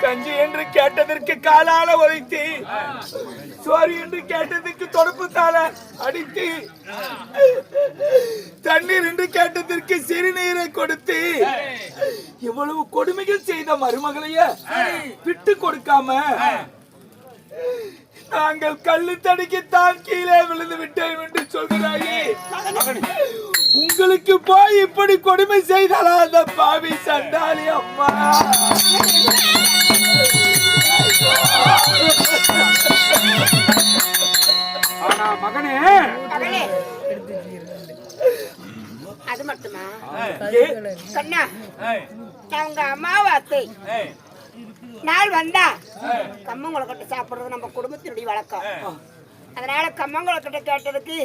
கஞ்சி என்று கேட்டதற்கு காலால உதைத்து சோறு என்று கேட்டதற்கு தொடப்புத்தால அடித்து தண்ணீர் என்று கேட்டதற்கு சிறுநீரை கொடுத்து இவ்வளவு கொடுமைகள் செய்த மருமகளைய விட்டு கொடுக்காம நாங்கள் கல் தடுக்கி தான் கீழே விழுந்து விட்டேன் என்று சொல்கிறாயே. உங்களுக்கு போய் இப்படி கொடுமை செய்தாலா அந்த பாவி சண்டாளி அம்மா? ஆனா மகனே. மகளே அது மட்டுமா? கண்ணா அவங்க அமாவாசை நாள் வந்தா கம்மங்குளக்கட்டை சாப்பிடுறது நம்ம குடும்பத்தினுடைய வழக்கம். அதனால கம்மங்குளக்கட்டை கேட்டதுக்கு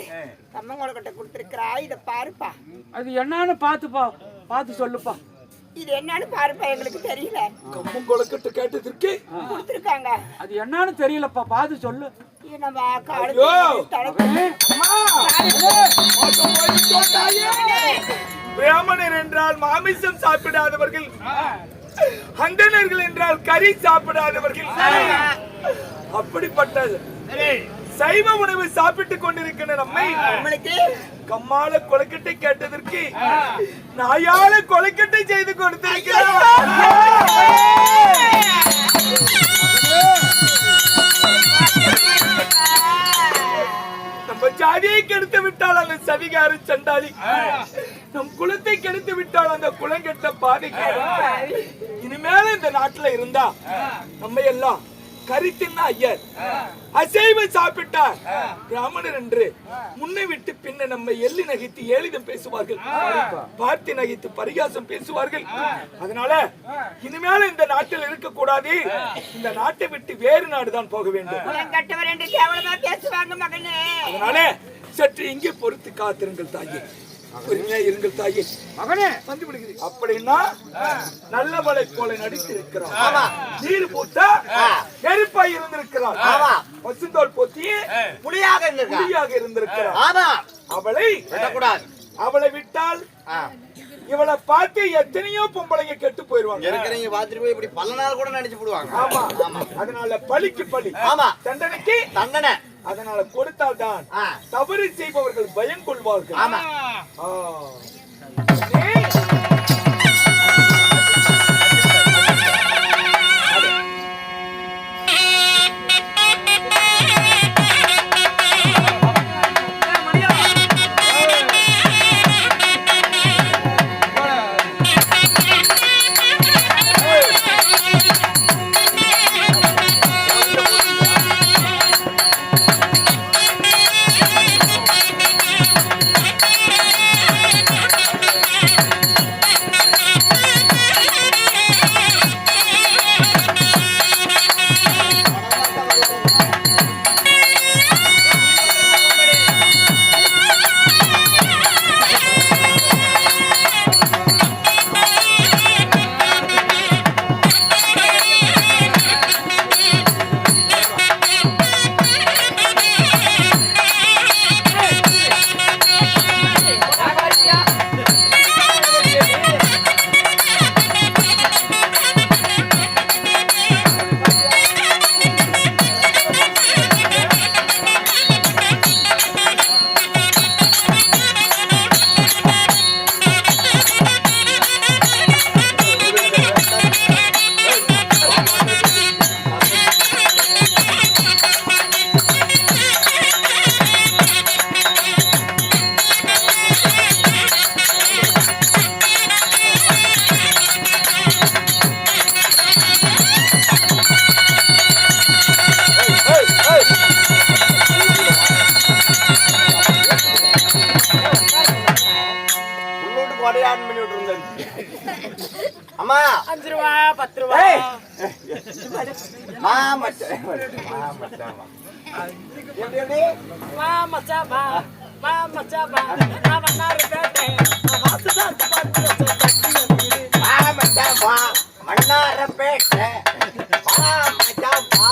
கம்மங்குளக்கட்டை கொடுத்துருக்கிறா இதை பாருப்பா. அது என்னன்னு பாத்துப்பா பார்த்து சொல்லுப்பா. இது என்னன்னு பாருப்பா எங்களுக்கு தெரியல. கம்மம் கொலக்கட்டு கேட்டதற்கு கொடுத்துருக்காங்க. அது என்னன்னு தெரியலப்பா பார்த்து சொல்லு. நம்ம! பிராமணர் என்றால் மாமிசம் சாப்பிடாதவர்கள் அந்தணர்கள் என்றால் கறி சாப்பிடாதவர்கள். அப்படிப்பட்ட சைவ உணவு சாப்பிட்டுக் கொண்டிருக்கிற நம்மை நம்மளுக்கு? கம்மால கொலைக்கட்டை கேட்டதற்கு நாயால கொலைக்கட்டை செய்து கொடுத்திருக்கிறார். நம்ம ஜாதியை கெடுத்து விட்டால் அந்த சதிகார சண்டாளி. நம் குலத்தை கெடுத்து விட்டால் அந்த குலங்கெட்ட பாதைக்காரன் இனிமேல இந்த நாட்டுல இருந்தா நம்ம எல்லாம் கறி தின்ன ஐயர் அசைவ சாப்பிட்டார். பிராமணர் என்று முன்னை விட்டு பின்ன நம்ம எள்ளி நகைத்து ஏளிதம் பேசுவார்கள். பார்த்து நகைத்து பரிகாசம் பேசுவார்கள். அதனால இனிமேல இந்த நாட்டில் இருக்க கூடாது இந்த நாட்டை விட்டு வேறு நாடுதான் போக வேண்டும். கட்டவர் என்று கேவலமா பேசுவாங்க மகனே. அதனால சற்று இங்கே பொறுத்து காத்திருங்கள் தாயே. பொறுமையா இருங்கள் தாயே. மகனே. வந்து விடுகிறேன் அப்படின்னா நல்லவளை போல நடித்திருக்கிறான் நீர் பூத்தா நெருப்பா இருந்திருக்கிறான் பசுந்தோல் போத்தி புலியாக புலியாக இருந்திருக்கிறான் ஆமா. அவளை விடக்கூடாது. அவளை விட்டால் ஆ. இவளை பார்த்து எத்தனையோ பொம்பளைங்க கெட்டு போயிருவாங்க இருக்கிறவங்க பார்த்துட்டு போய் இப்படி பல நாள் கூட நினைச்சு போடுவாங்க. ஆமா. அதனால பழிக்கு பழி. ஆமா. தண்டனைக்கு தண்டனை. அதனால கொடுத்தால் தான். தவறு செய்பவர்கள் பயம் கொள்வார்கள். ஆமா. அம்மா. அஞ்சு ரூபா பத்து ரூபா மா மச்சான் மா மச்சான் எப்படி எப்படி? வா மச்சான் வா. நான் வண்ணாரு பேட்டேன் மா மச்சான் மன்னார பேட்டை. மா மச்சான் வா.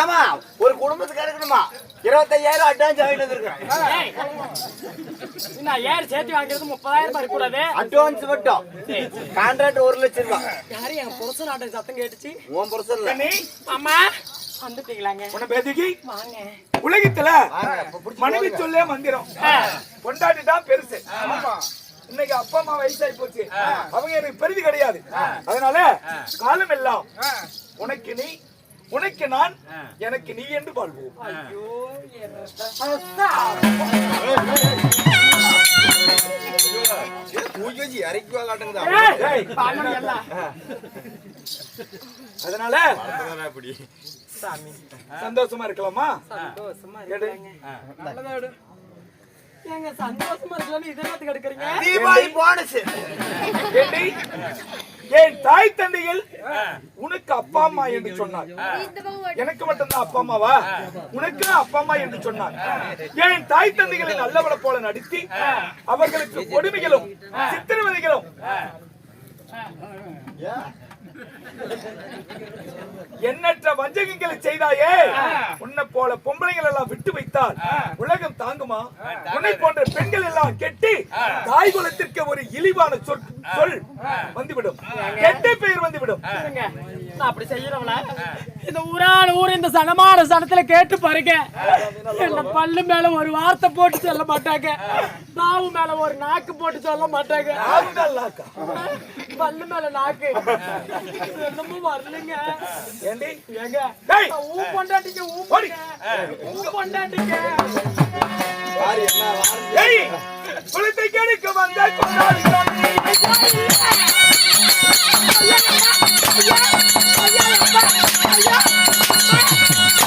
ஏமா ஒரு குடும்பத்துக்கு இருக்கணுமா இருபத்தையாயிரம் அட்வான்ஸ் வாங்கிட்டு வந்திருக்கேன் நான் ஏர் சேர்த்து வாங்குறது முப்பதாயிரம் ரூபாய் இருக்கக்கூடாது அட்வான்ஸ் மட்டும். கான்ட்ராக்ட் ஒரு லட்சம் ரூபாய் யாரு என் புருஷன் நாட்டு சத்தம் கேட்டுச்சு? உன் புருஷன் அம்மா வந்துட்டீங்களாங்க. உன்னை பேதிக்கு வாங்க. உலகத்துல மனைவி. சொல்லே மந்திரம். கொண்டாடி தான் பெருசு. இன்னைக்கு அப்பா அம்மா வயசாகி போச்சு. அவங்க எனக்கு பெரிது கிடையாது. அதனால காலம் எல்லாம் உனக்கு நீ உனக்கு நான் எனக்கு நீ என்று வாழ்வோம். ஐயோ அதனால அப்படி சாமி சந்தோஷமா இருக்கலாமா சந்தோஷமா இருக்கலாம்னு இதெல்லாம் எடுக்கிறீங்க? என் தாய் தந்தைகள் உனக்கு அப்பா அம்மா என்று சொன்னார். எனக்கு மட்டும்தான் அப்பா அம்மாவா? உனக்கு அப்பா அம்மா என்று சொன்னார். என் தாய் தந்தைகளை நல்லவள போல நடித்து அவர்களுக்கு கொடுமைகளும் சித்திரவதைகளும்? எண்ணற்ற வஞ்சகங்களை செய்தாயே? உன்னை போல பொம்பளைகள் எல்லாம் விட்டு வைத்தால் உலகம் தாங்குமா? உன்னை போன்ற பெண்கள் எல்லாம் கெட்டி தாய் குலத்திற்கு ஒரு இழிவான சொல் சொல் வந்துவிடும். கெட்ட பெயர் வந்துவிடும். அப்படி செய்யறவள இந்த ஊரான ஊர் இந்த சனமான சனத்துல கேட்டு பாருங்க என்ன பல்லு மேல ஒரு வார்த்தை போட்டு சொல்ல மாட்டாங்க நாவு மேல ஒரு நாக்கு போட்டு சொல்ல மாட்டாங்க. பல்லு மேல நாக்கு என்னமோ வரலைங்க ஏண்டி ஏங்க டேய், ஊ பொண்டாட்டிங்க ஊ. ஊ வந்த கொண்டாடுகிறோம்.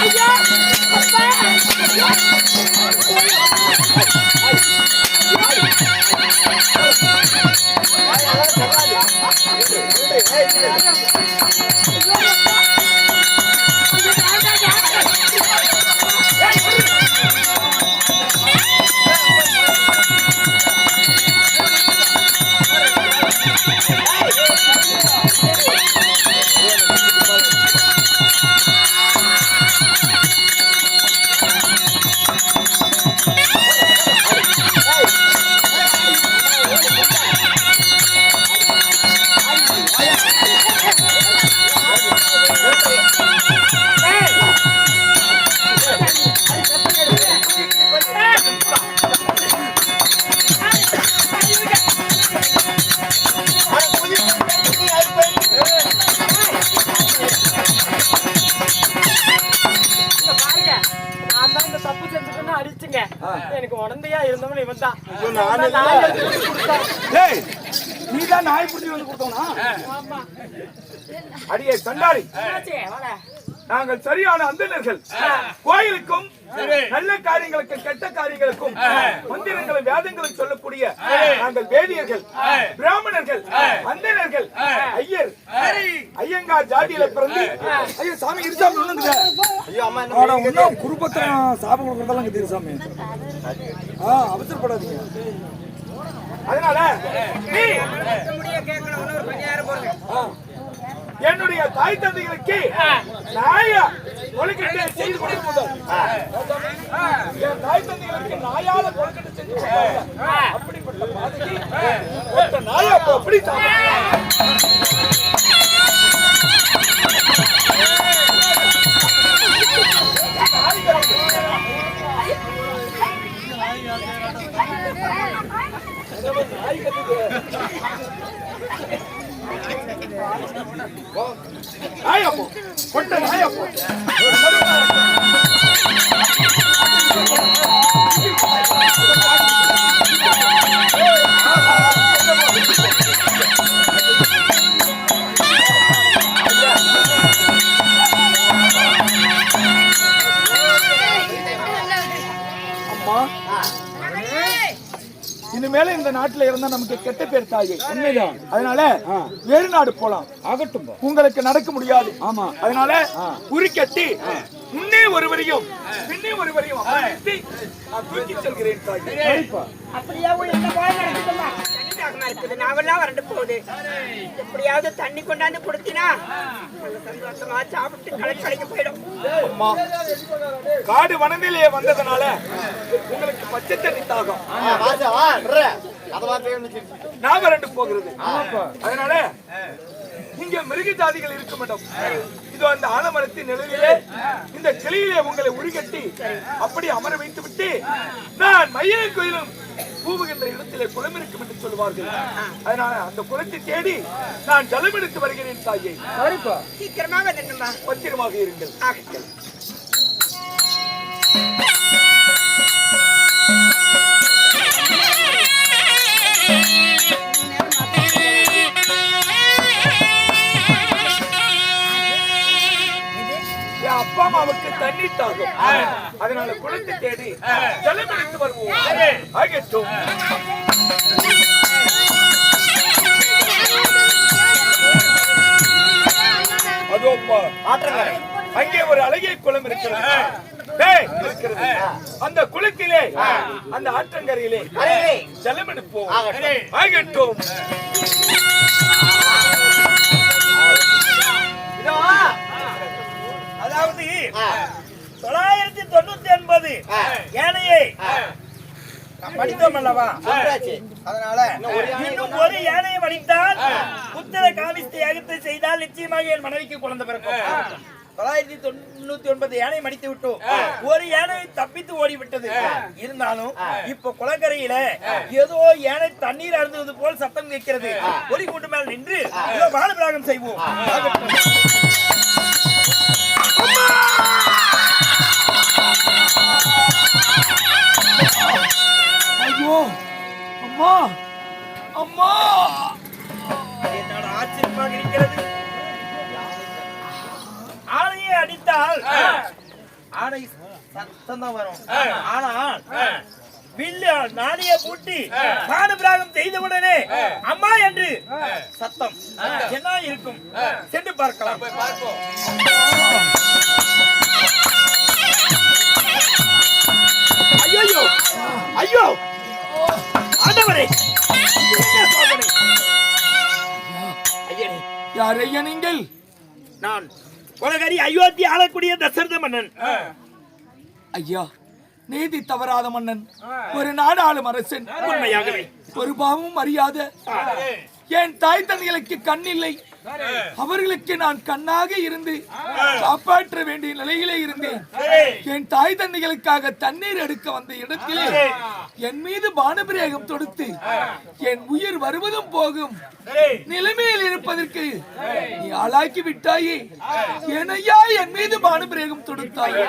ஐயா, இருந்தவன் இவன் தான் நாய் பிடிச்சி வந்து கொடுத்தோனா ஆமா. அடியே? வாடா. நாங்கள் சரியான அந்தணர்கள். கோயிலுக்கும் நல்ல காரியங்களுக்கும் கெட்ட காரியங்களுக்கும் மந்திரங்களும் வேதங்களும் சொல்லக்கூடிய நாங்கள் வேதியர்கள் பிராமணர்கள் அந்தணர்கள் ஐயர் ஐயங்கார் ஜாதியில பிறந்து ஐயோ சாமி இருசாமி ஐயோ அம்மா இன்னும் குருபத்திரம் சாபம் கொடுக்கறதெல்லாம் சாமி. அவசரப்படாதீங்க. அதனால நீ. என்னுடைய தாய் தந்தைகளுக்கு நாயா கொலைக்கட்டை செய்து கொடுக்க முதல் போ கொட்ட கொண்ட போ இனிமேல இந்த நாட்டுல இருந்தா நமக்கு கெட்ட பேர் தாயே. உண்மைதான். அதனால வேறு நாடு போலாம். ஆகட்டும் பா. உங்களுக்கு நடக்க முடியாது. ஆமா. அதனால உரி கட்டி முன்னே ஒருவரையும் பின்னே ஒருவரையும் நான் தூக்கி செல்கிறேன் தாயே. சரிப்பா அப்படியே என்ன போல நடக்குதுமா தண்ணி தாகமா இருக்குது? நாவெல்லாம் வறண்டு போகுது. எப்படியாவது தண்ணி கொண்டாந்து கொடுத்தினா சந்தோஷமா சாப்பிட்டு கலை கலைக்கு போயிடும். அம்மா காடு வனத்திலே வந்ததுனால உங்களுக்கு பச்சை தண்ணி தாகம். நான் வறண்டு போகிறது. அதனால இங்க மிருக ஜாதிகள் இருக்கும் இடம் இதோ அந்த ஆலமரத்தின் நிழலிலே இந்த கிளியிலே உங்களை உருகட்டி அப்படி அமர வைத்து விட்டு நான் மயிலும் கோயிலும் பூவுகின்ற இடத்திலே குளம் இருக்கும் என்று சொல்வார்கள். அதனால அந்த குளத்தை தேடி நான் ஜலம் எடுத்து வருகிறேன் தாயை. சரிப்பா. சீக்கிரமா வந்துடுமா பத்திரமாக இருங்கள். அம்மாவுக்கு தண்ணீர் தாகும் அதனால குளத்தை தேடி ஜலம் எடுத்து வருவோம். ஆகட்டும். அதோப்பா அங்கே ஒரு அழகிய குளம் இருக்கிறது. இருக்கிறது. அந்த குளத்திலே அந்த ஆற்றங்கரையிலே ஜலம் எடுப்போம் ஆகட்டும். தொள்ளாயிரத்தி தொண்ணூத்தி ஒன்பது யானையை படித்தோம் அல்லவா? அதனால இன்னும் ஒரு யானையை வடித்தால் புத்திர காமிஸ்தி அகத்தை செய்தால் நிச்சயமாக என் மனைவிக்கு குழந்தை பிறக்கும். தொள்ளாயிரத்தி தொண்ணூத்தி ஒன்பது யானை மடித்து விட்டோம். ஒரு யானை தப்பித்து ஓடிவிட்டது. இருந்தாலும் இப்ப குளக்கரையில ஏதோ யானை தண்ணீர் அருந்துவது போல் சத்தம் கேட்கிறது. ஒளி கூட்டு மேல் நின்று பாலபிராகம் செய்வோம். அம்மா! அம்மா! என்னோட ஆச்சரியமாக இருக்கிறது? ஆணையை அடித்தால் ஆணை சத்தம் தான் வரும் ஆனால் வில்லு நாடிய பூட்டி பானபிராகம் செய்தவுடனே அம்மா என்று சத்தம் என்ன இருக்கும்? சென்று பார்க்கலாம். ஐயோ ஐயோ! ஆண்டவரே. யார் ஐயா நீங்கள்? நான் உலகரி அயோத்தி ஆளக்கூடிய தசரத மன்னன். ஐயா நீதி தவறாத மன்னன். ஒரு நாடு ஆளும் அரசன். உண்மையாகவே. ஒரு பாவமும் அறியாத. என் தாய் தந்தைகளுக்கு கண் இல்லை? அவர்களுக்கு நான் கண்ணாக இருந்து காப்பாற்ற வேண்டிய நிலையிலே இருந்தேன். என் தாய் தந்தைகளுக்காக தண்ணீர் எடுக்க வந்த இடத்திலே என் மீது பானபிரேகம் தொடுத்து என் உயிர் வருவதும் போகும். நிலைமையில் இருப்பதற்கு நீ ஆளாக்கி விட்டாயே. ஏனையா என் மீது பானபிரேகம் தொடுத்தாயே?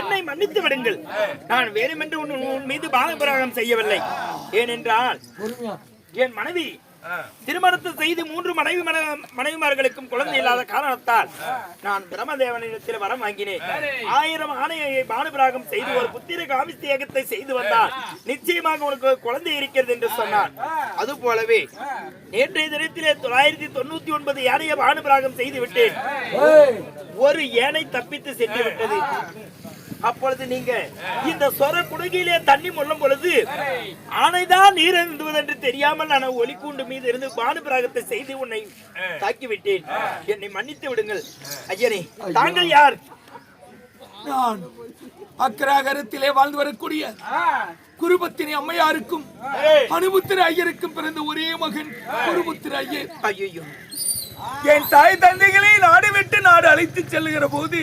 என்னை மன்னித்து விடுங்கள். நான் வேணுமென்று உன் உன் மீது பானபிராகம் செய்யவில்லை. ஏனென்றால் என் மனைவி திருமணத்தை செய்து மூன்று மனைவி மன- மனைவிமார்களுக்கும் குழந்தை இல்லாத காரணத்தால் நான் பிரமதேவனிடத்தில் வரம் வாங்கினேன். ஆயிரம் ஆணையை பானுபிராகம் செய்து ஒரு புத்திர காமிஸ்தியகத்தை செய்து வந்தால் நிச்சயமாக உனக்கு குழந்தை இருக்கிறது என்று சொன்னார். அது போலவே நேற்றைய தினத்திலே தொள்ளாயிரத்தி தொண்ணூத்தி ஒன்பது யானையை பானுபிராகம் செய்து விட்டேன். ஒரு ஏனை தப்பித்து சென்று விட்டது. அப்பொழுது நீங்க இந்த சொர குடுகையிலே தண்ணி முள்ளும் பொழுது ஆனைதான் நீர் என்று தெரியாமல் நான் ஒலிக்கூண்டு மீது இருந்து பானுபிராகத்தை செய்து உன்னை தாக்கி விட்டேன் என்னை மன்னித்து விடுங்கள். ஐயனே தாங்கள் யார்? நான் அக்கராகரத்திலே வாழ்ந்து வரக்கூடிய குருபத்தினி அம்மையாருக்கும் அனுபுத்திர ஐயருக்கும் பிறந்த ஒரே மகன் குருபுத்திர ஐயர். ஐயோ என் தாய் தந்தைகளை நாடு விட்டு நாடு அழைத்து செல்லுகிற போது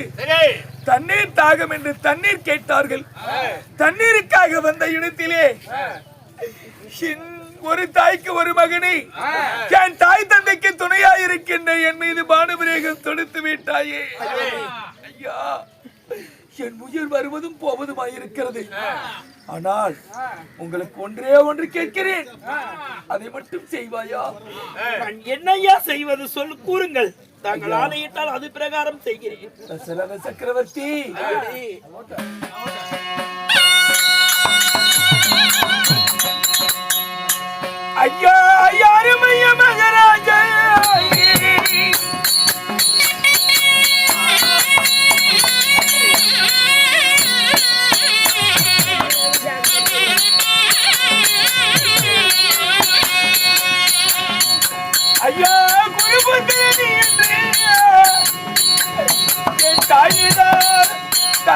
தண்ணீர் தாகம் என்று தண்ணீர் கேட்டார்கள். தண்ணீருக்காக வந்த இடத்திலே ஒரு தாய்க்கு ஒரு மகனை என் தாய் தந்தைக்கு துணையா இருக்கின்ற என் மீது பானுபிரேகம் தொடுத்து விட்டாயே. ஐயா என் உயிர் வருவதும் போவதுமாயிருக்கிறது ஆனால் உங்களுக்கு ஒன்றே ஒன்று கேட்கிறேன். அதை மட்டும் செய்வாயா? நான் என்னையா செய்வது? சொல் கூறுங்கள். தாங்கள் ஆணையிட்டால் அது பிரகாரம் செய்கிறேன். தசரத சக்கரவர்த்தி. ஐயா யாருமைய மகராஜா?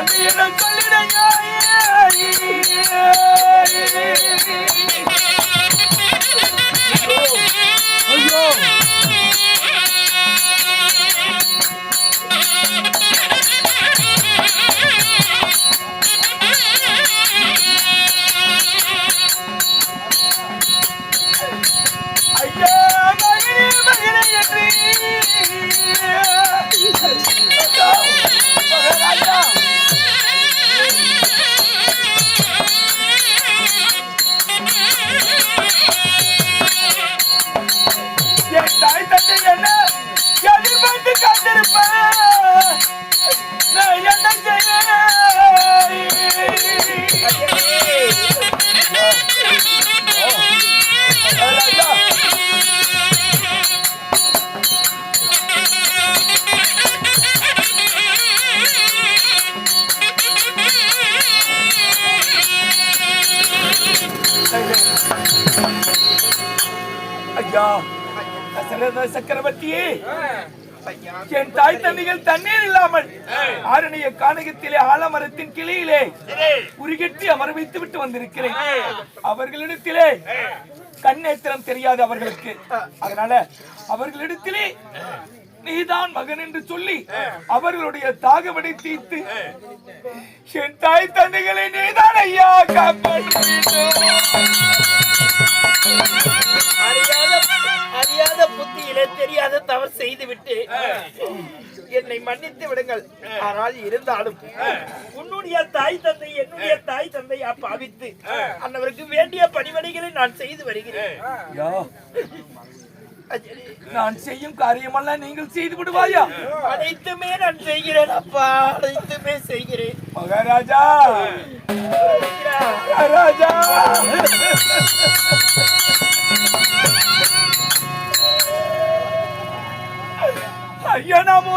I'm சக்கரவர்த்தியே. என் தாய் தந்தைகள் தண்ணீர் இல்லாமல் ஆரணிய கானகத்திலே ஆலமரத்தின் கிளையிலே உருகிட்டு அமர வைத்து விட்டு வந்திருக்கிறேன் அவர்களிடத்திலே கண்ணேத்திரம் தெரியாது அவர்களுக்கு. அதனால அவர்களிடத்திலே நீதான் மகன் என்று சொல்லி அவர்களுடைய தாகவடை தீர்த்து என் தாய் தந்தைகளை நீதான் ஐயா காப்பாற்ற தெரியாத தவறு செய்துவிட்டு என்னை மன்னித்து விடுங்கள். ஆனால் இருந்தாலும் உன்னுடைய தாய் தந்தை என்னுடைய தாய் தந்தையா பாவித்து அன்னவருக்கு வேண்டிய பணிவடைகளை நான் செய்து வருகிறேன். நான் செய்யும் காரியமெல்லாம் நீங்கள் செய்து விடுவாயா? அனைத்துமே நான் செய்கிறேன் அப்பா அனைத்துமே செய்கிறேன். மகாராஜா. மகாராஜா. ஐயா நமோ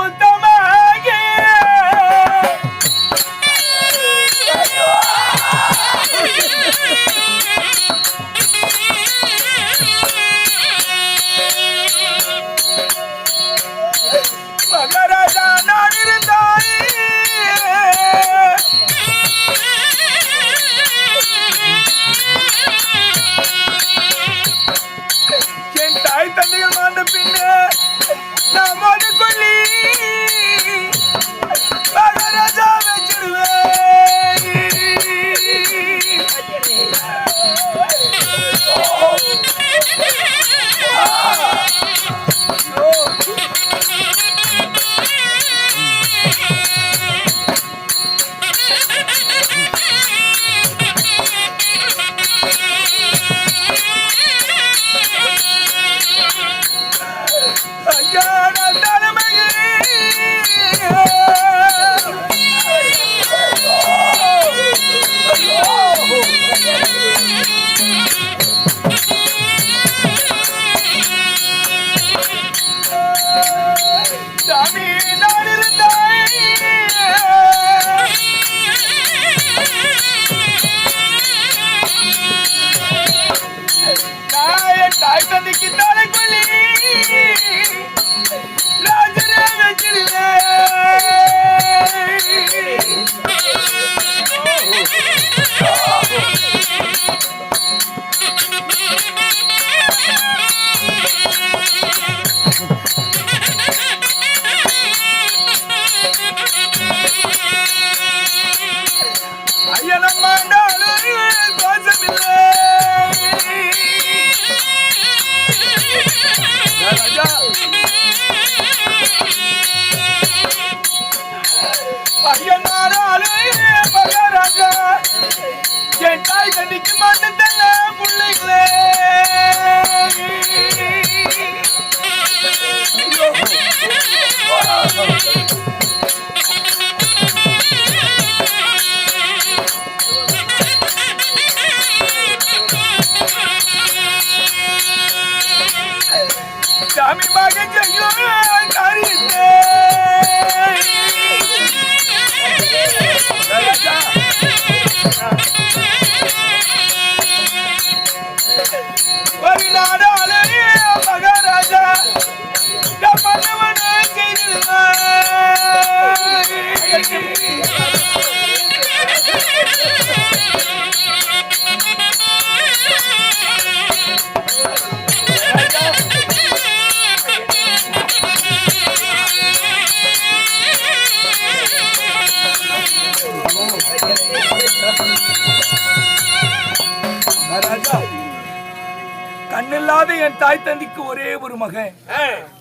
கண்ணில்லாத என் தாய் தந்திக்கு ஒரே ஒரு மகன்.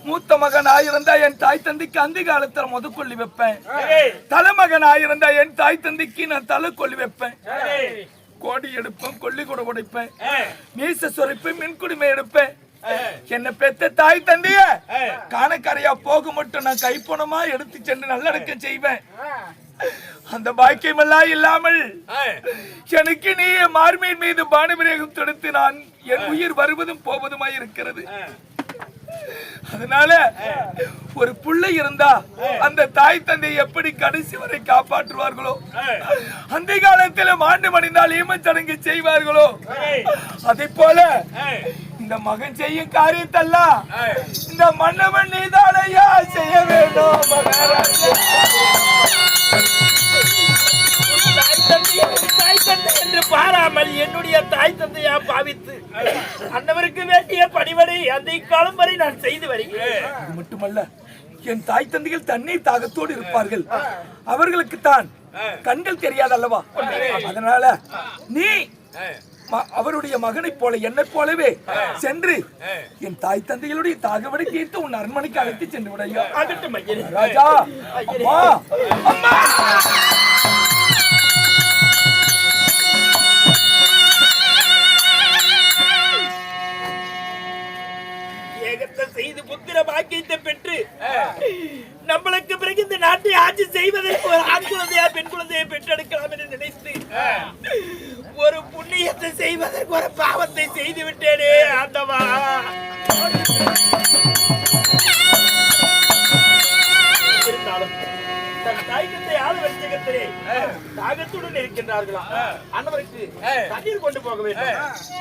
மூத்த மகன் ஆயிருந்தா என் தாய் தந்திக்கு அந்த காலத்துல முத கொள்ளி வைப்பேன். தலைமகன் ஆயிருந்தா என் தாய் தந்திக்கு நான் தலை கொள்ளி வைப்பேன். கோடி எடுப்பேன் கொல்லி கூட உடைப்பேன். மீச சொரிப்பேன் மின்குடிமை எடுப்பேன். என்ன பெத்த தாய் தந்தைய காணக்கரையா போக மட்டும் நான் கைப்பணமா எடுத்து சென்று நல்லடக்க செய்வேன். அந்த பாக்கியம் எல்லாம் இல்லாமல் எனக்கு நீ மார்மீன் மீது பானுபிரேகம் தொடுத்து நான் என் உயிர் வருவதும் போவதுமாய் இருக்கிறது அதனால ஒரு பிள்ளை இருந்தா அந்த தாய் தந்தை எப்படி கடைசி வரை காப்பாற்றுவார்களோ? அந்த காலத்துல மாண்டு மணிந்தால் ஈமச்சடங்கு செய்வார்களோ? அதை போல இந்த மகன் செய்யும் காரியத்தெல்லாம் இந்த மன்னவன் நீதானையா செய்ய வேண்டும். தாய் தந்தை தாய் தந்தை என்று பாராமல் என்னுடைய தாய் தந்தையா பாவித்து அன்னவருக்கு வேண்டிய பணிவடை அந்த இக்காலம் வரை நான் செய்து வருகிறேன். மட்டுமல்ல என் தாய் தந்தைகள் தண்ணீர் தாகத்தோடு இருப்பார்கள். அவர்களுக்கு தான் கண்கள் தெரியாது அல்லவா அதனால நீ அவருடைய மகனைப் போல என்னைப் போலவே. சென்று என் தாய் தந்தைகளுடைய தாகவடை தீர்த்து உன் அரண்மனைக்கு அழைத்து சென்று விடையா ராஜா அம்மா. அம்மா. ஏகத்தை செய்து புத்திர பாக்கியத்தை பெற்று நம்மளுக்கு பிறகு இந்த நாட்டை ஆட்சி செய்வதற்கு ஒரு ஆண் குழந்தையா பெண் குழந்தையை பெற்றெடுக்கலாம் என்று நினைத்து ஒரு புண்ணியத்தை செய்வதற்கு ஒரு பாவத்தை செய்து விட்டேனே ஆண்டவா. தாகத்துடன் இருக்கின்றார்களா? அன்னவருக்கு தண்ணீர் கொண்டு போக வேண்டும்.